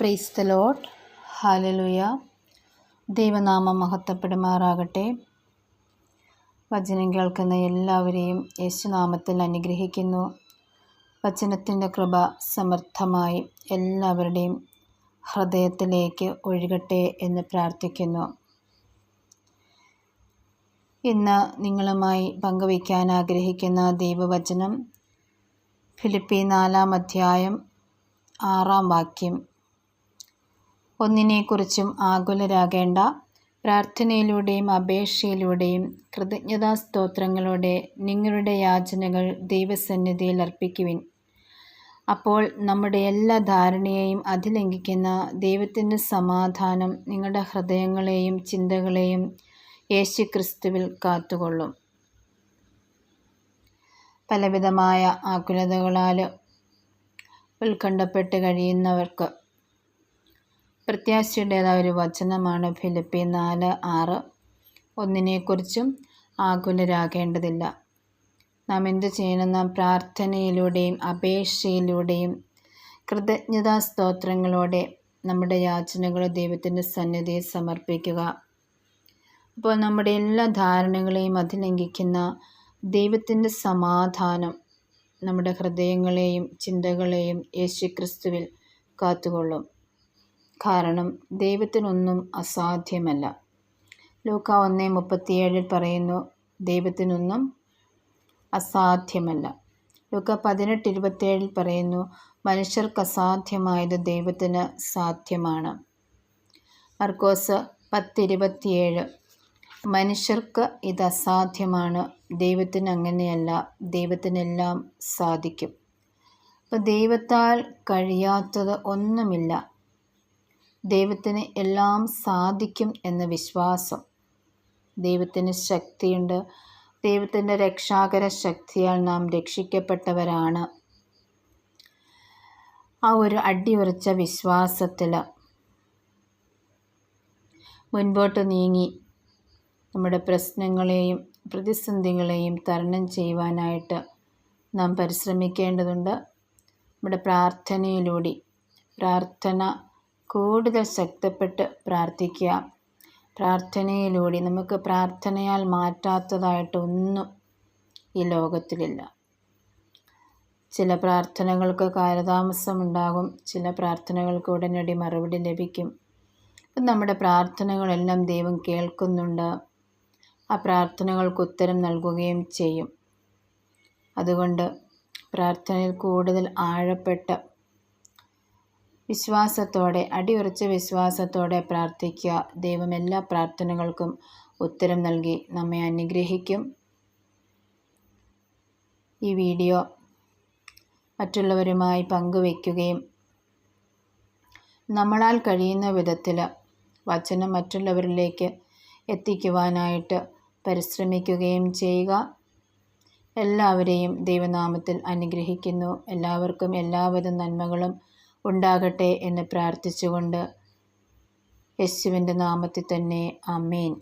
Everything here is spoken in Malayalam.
പ്രൈസ് ദ ലോട്ട് ഹാലലുയ ദൈവനാമം മഹത്വപ്പെടുമാറാകട്ടെ. വചനം കേൾക്കുന്ന എല്ലാവരെയും യേശുനാമത്തിൽ അനുഗ്രഹിക്കുന്നു. വചനത്തിന്റെ കൃപ സമർത്ഥമായി എല്ലാവരുടെയും ഹൃദയത്തിലേക്ക് ഒഴുകട്ടെ എന്ന് പ്രാർത്ഥിക്കുന്നു. ഇന്ന് നിങ്ങളുമായി പങ്കുവയ്ക്കാൻ ആഗ്രഹിക്കുന്ന ദൈവവചനം ഫിലിപ്പി നാലാം അധ്യായം ആറാം വാക്യം. ഒന്നിനെക്കുറിച്ചും ആകുലരാകേണ്ട. പ്രാർത്ഥനയിലൂടെയും അപേക്ഷയിലൂടെയും കൃതജ്ഞതാ സ്തോത്രങ്ങളോടെ നിങ്ങളുടെ യാചനകൾ ദൈവസന്നിധിയിൽ അർപ്പിക്കുവിൻ. അപ്പോൾ നമ്മുടെ എല്ലാ ധാരണയെയും അതിലംഘിക്കുന്ന ദൈവത്തിന്റെ സമാധാനം നിങ്ങളുടെ ഹൃദയങ്ങളെയും ചിന്തകളെയും യേശു ക്രിസ്തുവിൽ കാത്തുകൊള്ളും. പലവിധമായ ആകുലതകളാൽ ഉത്കണ്ഠപ്പെട്ട് കഴിയുന്നവർക്ക് പ്രത്യാശയുടേതായ ഒരു വചനമാണ് ഫിലിപ്പി നാല് ആറ്. ഒന്നിനെക്കുറിച്ചും ആകുലരാകേണ്ടതില്ല. നാം എന്ത് ചെയ്യണം നാം പ്രാർത്ഥനയിലൂടെയും അപേക്ഷയിലൂടെയും കൃതജ്ഞതാ സ്തോത്രങ്ങളോടെ നമ്മുടെ യാചനകൾ ദൈവത്തിന്റെ സന്നിധിയിൽ സമർപ്പിക്കുക. അപ്പോൾ നമ്മുടെ എല്ലാ ധാരണകളെയും അതിലംഘിക്കുന്ന ദൈവത്തിന്റെ സമാധാനം നമ്മുടെ ഹൃദയങ്ങളെയും ചിന്തകളെയും യേശുക്രിസ്തുവിൽ കാത്തുകൊള്ളും. കാരണം ദൈവത്തിനൊന്നും അസാധ്യമല്ല. ലൂക്ക ഒന്ന് മുപ്പത്തിയേഴിൽ പറയുന്നു ദൈവത്തിനൊന്നും അസാധ്യമല്ല. ലൂക്ക പതിനെട്ട് ഇരുപത്തിയേഴിൽ പറയുന്നു മനുഷ്യർക്ക് അസാധ്യമായത് ദൈവത്തിന് സാധ്യമാണ്. മർക്കോസ് പത്തിരുപത്തിയേഴ് മനുഷ്യർക്ക് ഇത് അസാധ്യമാണ് ദൈവത്തിന് അങ്ങനെയല്ല ദൈവത്തിനെല്ലാം സാധിക്കും. അപ്പോൾ ദൈവത്താൽ കഴിയാത്തത് ഒന്നുമില്ല. ദൈവത്തിന് എല്ലാം സാധിക്കും എന്ന വിശ്വാസം. ദൈവത്തിന് ശക്തിയുണ്ട്. ദൈവത്തിന്റെ രക്ഷാകര ശക്തിയാൽ നാം രക്ഷിക്കപ്പെട്ടവരാണ്. ആ ഒരു അടിയുറച്ച വിശ്വാസത്തിൽ മുൻപോട്ട് നീങ്ങി നമ്മുടെ പ്രശ്നങ്ങളെയും പ്രതിസന്ധികളെയും തരണം ചെയ്യുവാനായിട്ട് നാം പരിശ്രമിക്കേണ്ടതുണ്ട്. നമ്മുടെ പ്രാർത്ഥനയിലൂടെ പ്രാർത്ഥന കൂടുതൽ ശക്തപ്പെട്ട് പ്രാർത്ഥിക്കുക. പ്രാർത്ഥനയിലൂടെ നമുക്ക് പ്രാർത്ഥനയാൽ മാറ്റാത്തതായിട്ടൊന്നും ഈ ലോകത്തിലില്ല. ചില പ്രാർത്ഥനകൾക്ക് കാലതാമസം ഉണ്ടാകും ചില പ്രാർത്ഥനകൾക്ക് ഉടനടി മറുപടി ലഭിക്കും. അപ്പം നമ്മുടെ പ്രാർത്ഥനകളെല്ലാം ദൈവം കേൾക്കുന്നുണ്ട്. ആ പ്രാർത്ഥനകൾക്ക് ഉത്തരം നൽകുകയും ചെയ്യും. അതുകൊണ്ട് പ്രാർത്ഥനയിൽ കൂടുതൽ ആഴപ്പെട്ട് വിശ്വാസത്തോടെ അടിയുറച്ച വിശ്വാസത്തോടെ പ്രാർത്ഥിക്കുക. ദൈവം എല്ലാ പ്രാർത്ഥനകൾക്കും ഉത്തരം നൽകി നമ്മെ അനുഗ്രഹിക്കും. ഈ വീഡിയോ മറ്റുള്ളവരുമായി പങ്കുവയ്ക്കുകയും നമ്മളാൽ കഴിയുന്ന വിധത്തിൽ വചനം മറ്റുള്ളവരിലേക്ക് എത്തിക്കുവാനായിട്ട് പരിശ്രമിക്കുകയും ചെയ്യുക. എല്ലാവരെയും ദൈവനാമത്തിൽ അനുഗ്രഹിക്കുന്നു. എല്ലാവർക്കും എല്ലാവിധ നന്മകളും ഉണ്ടാകട്ടെ എന്ന് പ്രാർത്ഥിച്ചുകൊണ്ട് യേശുവിന്റെ നാമത്തിൽ തന്നെ അമേൻ